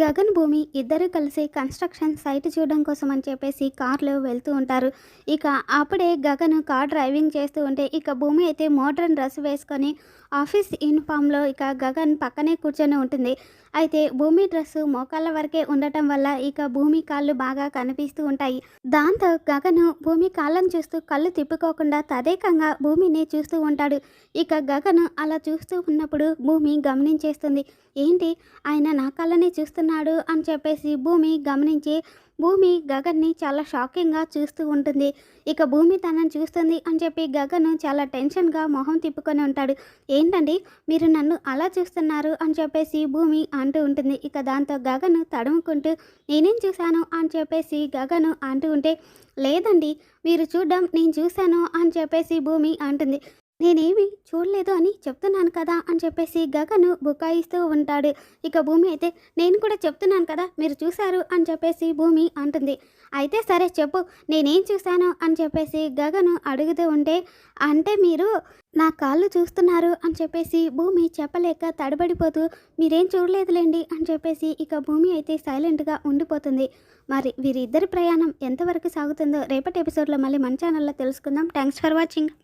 గగన్ భూమి ఇద్దరు కలిసి కన్స్ట్రక్షన్ సైట్ చూడడం కోసం అని చెప్పేసి కార్లో వెళ్తూ ఉంటారు. ఇక అప్పుడే గగన్ కార్ డ్రైవింగ్ చేస్తూ ఉంటే ఇక భూమి అయితే మోడ్రన్ డ్రెస్ వేసుకొని ఆఫీస్ యూనిఫామ్లో ఇక గగన్ పక్కనే కూర్చొని ఉంటుంది. అయితే భూమి డ్రెస్సు మోకాళ్ళ వరకే ఉండటం వల్ల ఇక భూమి కాళ్ళు బాగా కనిపిస్తూ ఉంటాయి. దాంతో గగను భూమి కాళ్ళను చూస్తూ కళ్ళు తిప్పుకోకుండా తదేకంగా భూమిని చూస్తూ ఉంటాడు. ఇక గగను అలా చూస్తూ ఉన్నప్పుడు భూమి గమనించేస్తుంది. ఏంటి? ఆయన నా కళ్ళని చేస్తున్నాడు అని చెప్పేసి భూమి గమనించి భూమి గగన్ని చాలా షాకింగ్గా చూస్తూ ఉంటుంది. ఇక భూమి తనని చూస్తుంది అని చెప్పి గగన్ చాలా టెన్షన్గా మొహం తిప్పుకొని ఉంటాడు. ఏంటండి? మీరు నన్ను అలా చూస్తున్నారు అని చెప్పేసి భూమి అంటూ ఉంటుంది. ఇక దాంతో గగన్ తడుముకుంటూ నేనేం చూశాను అని చెప్పేసి గగన్ అంటూ ఉంటే లేదండి మీరు చూడడం నేను చూశాను అని చెప్పేసి భూమి అంటుంది. నేనేమి చూడలేదు అని చెప్తున్నాను కదా అని చెప్పేసి గగను బుకాయిస్తూ ఉంటాడు. ఇక భూమి అయితే నేను కూడా చెప్తున్నాను కదా మీరు చూశారు అని చెప్పేసి భూమి అంటుంది. అయితే సరే చెప్పు నేనేం చూశాను అని చెప్పేసి గగను అడుగుతూ ఉంటే అంటే మీరు నా కాళ్ళు చూస్తున్నారు అని చెప్పేసి భూమి చెప్పలేక తడబడిపోతూ మీరేం చూడలేదులేండి అని చెప్పేసి ఇక భూమి అయితే సైలెంట్గా ఉండిపోతుంది. మరి వీరిద్దరి ప్రయాణం ఎంతవరకు సాగుతుందో రేపటి ఎపిసోడ్లో మళ్ళీ మన ఛానల్లో తెలుసుకుందాం. Thanks for watching.